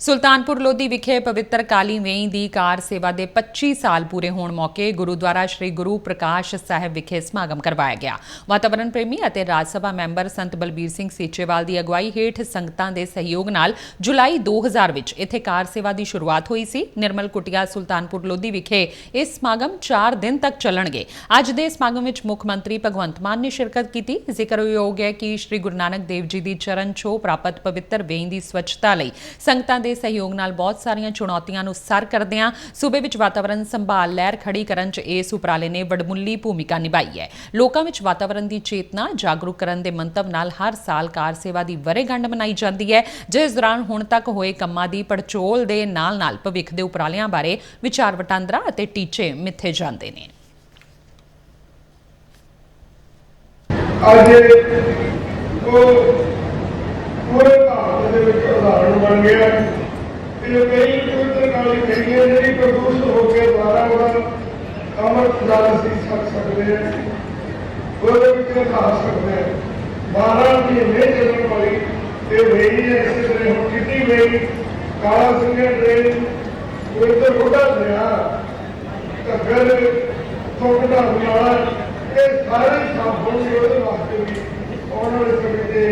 ਸੁਲਤਾਨਪੁਰ ਲੋਧੀ ਵਿਖੇ ਪਵਿੱਤਰ ਕਾਲੀ ਵੇਈ ਦੀ ਕਾਰ ਸੇਵਾ ਦੇ 25 ਸਾਲ ਪੂਰੇ ਹੋਣ ਮੌਕੇ ਗੁਰਦੁਆਰਾ ਸ੍ਰੀ ਗੁਰੂ ਪ੍ਰਕਾਸ਼ ਸਾਹਿਬ ਵਿਖੇ ਸਮਾਗਮ ਕਰਵਾਇਆ ਗਿਆ। ਵਾਤਾਵਰਣ ਪ੍ਰੇਮੀ ਅਤੇ ਰਾਜ ਸਭਾ ਮੈਂਬਰ ਸੰਤ ਬਲਬੀਰ ਸਿੰਘ ਸੀਚੇਵਾਲ ਦੀ ਅਗਵਾਈ ਹੇਠ ਸੰਗਤਾਂ ਦੇ ਸਹਿਯੋਗ ਨਾਲ ਜੁਲਾਈ 2000 ਵਿੱਚ ਇੱਥੇ ਕਾਰ ਸੇਵਾ ਦੀ ਸ਼ੁਰੂਆਤ ਹੋਈ ਸੀ। ਨਿਰਮਲ ਕੁਟਿਆ ਸੁਲਤਾਨਪੁਰ ਲੋਧੀ ਵਿਖੇ ਇਸ ਸਮਾਗਮ 4 ਦਿਨ ਤੱਕ ਚੱਲਣਗੇ। ਅੱਜ ਦੇ ਸਮਾਗਮ ਵਿੱਚ ਮੁੱਖ ਮੰਤਰੀ ਭਗਵੰਤ ਮਾਨ ਨੇ ਸ਼ਿਰਕਤ ਕੀਤੀ। ਜ਼ਿਕਰਯੋਗ ਹੈ ਕਿ ਸ੍ਰੀ ਗੁਰੂ ਨਾਨਕ ਦੇਵ ਜੀ ਦੀ ਚਰਨ ਛੋਹ ਪ੍ਰਾਪਤ ਪਵਿੱਤਰ ਵੇਈ ਦੀ ਸਵੱਛਤਾ ਲਈ ਸੰਗਤਾਂ ਦੇ ਸਹਿਯੋਗ ਨਾਲ ਬਹੁਤ ਸਾਰੀਆਂ ਚੁਣੌਤੀਆਂ ਨੂੰ ਸਰ ਕਰਦਿਆਂ ਸੂਬੇ ਵਿੱਚ ਵਾਤਾਵਰਣ ਸੰਭਾਲ ਲਹਿਰ ਖੜੀ ਕਰਨ 'ਚ ਇਸ ਉਪਰਾਲੇ ਨੇ ਵਡਮੁੱਲੀ ਭੂਮਿਕਾ ਨਿਭਾਈ ਹੈ। ਲੋਕਾਂ ਵਿੱਚ ਵਾਤਾਵਰਣ ਦੀ ਚੇਤਨਾ ਜਾਗਰੂਕ ਕਰਨ ਦੇ ਮੰਤਵ ਨਾਲ ਹਰ ਸਾਲ ਕਾਰ ਸੇਵਾ ਦੀ ਵਰੇਗੰਢ ਮਨਾਈ ਜਾਂਦੀ ਹੈ, ਜਿਸ ਦੌਰਾਨ ਹੁਣ ਤੱਕ ਹੋਏ ਕੰਮਾਂ ਦੀ ਪੜਚੋਲ ਦੇ ਨਾਲ-ਨਾਲ ਭਵਿੱਖ ਦੇ ਉਪਰਾਲਿਆਂ ਬਾਰੇ ਵਿਚਾਰ ਵਟਾਂਦਰਾ ਅਤੇ ਟੀਚੇ ਮਿੱਥੇ ਜਾਂਦੇ ਨੇ। ਅੱਜ ਉਹ ਪੂਰੇ ਭਾਰਤ ਦੇ ਵਿੱਚ ਉਦਾਹਰਣ ਬਣ ਗਿਆ। ਕਿ ਕਈ ਪਵਿੱਤਰ ਕਾਲੀ ਕਹੀਏ ਜਿਹੜੀ ਪ੍ਰਦੂਸ਼ਿਤ ਹੋ ਕੇ ਦੁਆਰਾ ਉਹਦਾ ਅਮਰ ਨਾਲ ਅਸੀਂ ਛੱਡ ਸਕਦੇ ਹਾਂ। ਉਹਦੇ ਵਿੱਚ ਦਿਖਾ ਸਕਦੇ ਹਾਂ। ਬਾਰਾਂ ਮਹੀਨੇ ਚੱਲਣ ਵਾਲੀ ਤੇ ਵੇਈ ਹੈ, ਇਸੇ ਤਰ੍ਹਾਂ ਹੁਣ ਕਿੰਨੀ ਵੇਈ, ਕਾਲਾ ਸਿੰਘਾ ਟ੍ਰੇਨ ਪਵਿੱਤਰ ਬੁੱਢਾ ਦਰਿਆ ਘੱਗਰ ਤੋਂ ਕਢਾਉਣ ਵਾਲਾ, ਇਹ ਸਾਰੇ ਕੰਮ ਹੋਣਗੇ ਉਹਦੇ ਵਾਸਤੇ ਵੀ ਆਉਣ ਵਾਲੇ ਸਮੇਂ ਤੇ ਕਿ ਬਹੁਤ